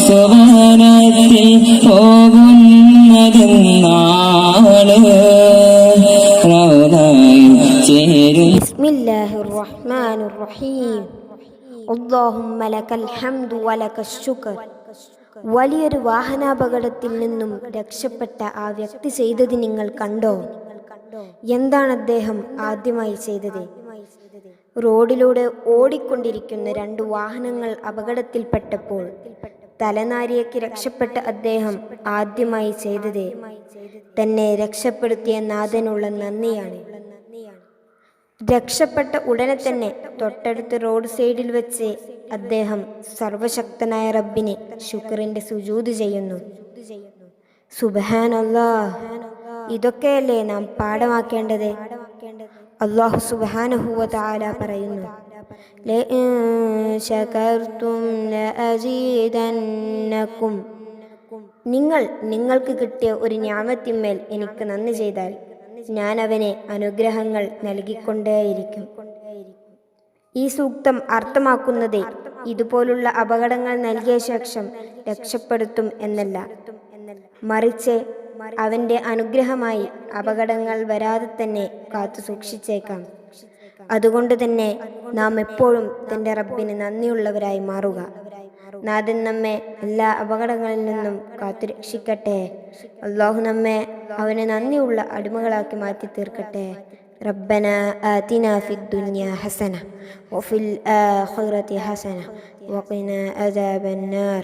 റൗദാസുവനത്തിൽ പോകുന്നതെന്നാണ് റൗദായിൽ ചേരും بسم الله الرحمن الرحيم اللهم لك الحمد ولك الشكر വലിയൊരു വാഹനാപകടത്തിൽ നിന്നും രക്ഷപ്പെട്ട ആ വ്യക്തി ചെയ്തത് നിങ്ങൾ കണ്ടോ എന്താണ് അദ്ദേഹം ആദ്യമായി ചെയ്തത് റോഡിലൂടെ ഓടിക്കൊണ്ടിരിക്കുന്ന രണ്ട് വാഹനങ്ങൾ അപകടത്തിൽപ്പെട്ടപ്പോൾ തലനാരിയക്ക് രക്ഷപ്പെട്ട അദ്ദേഹം ആദ്യമായി ചെയ്തത് തന്നെ രക്ഷപ്പെടുത്തിയ നാഥനുള്ള നന്ദിയാണ്. രക്ഷപ്പെട്ട ഉടനെ തന്നെ തൊട്ടടുത്ത് റോഡ് സൈഡിൽ വെച്ച് അദ്ദേഹം സർവശക്തനായ റബ്ബിനെ ശുക്രന്റെ സുജൂത് ചെയ്യുന്നു. സുബഹാനല്ലാ ഇതൊക്കെയല്ലേ നാം പാഠമാക്കേണ്ടത്? അള്ളാഹു സുബാനഹുവ പറയുന്നു. നിങ്ങൾ നിങ്ങൾക്ക് കിട്ടിയ ഒരു ഞാമത്തിന്മേൽ എനിക്ക് നന്ദി ചെയ്താൽ ഞാൻ അവനെ അനുഗ്രഹങ്ങൾ നൽകിക്കൊണ്ടേയിരിക്കും ഈ സൂക്തം അർത്ഥമാക്കുന്നത് ഇതുപോലുള്ള അപകടങ്ങൾ നൽകിയ ശേഷം രക്ഷപ്പെടുത്തും എന്നല്ല മറിച്ച് അവന്റെ അനുഗ്രഹമായി അപകടങ്ങൾ വരാതെ തന്നെ കാത്തു സൂക്ഷിച്ചേക്കാം അതുകൊണ്ട് തന്നെ നാം എപ്പോഴും തന്റെ റബ്ബിന് നന്ദിയുള്ളവരായി മാറുക നാഥൻ നമ്മെ എല്ലാ അപകടങ്ങളിൽ നിന്നും കാത്തു രക്ഷിക്കട്ടെ അള്ളാഹു നമ്മെ അവന് നന്ദിയുള്ള അടിമകളാക്കി മാറ്റി തീർക്കട്ടെ ربنا آتنا في الدنيا حسنة وفي الآخرة حسنة وقنا عذاب النار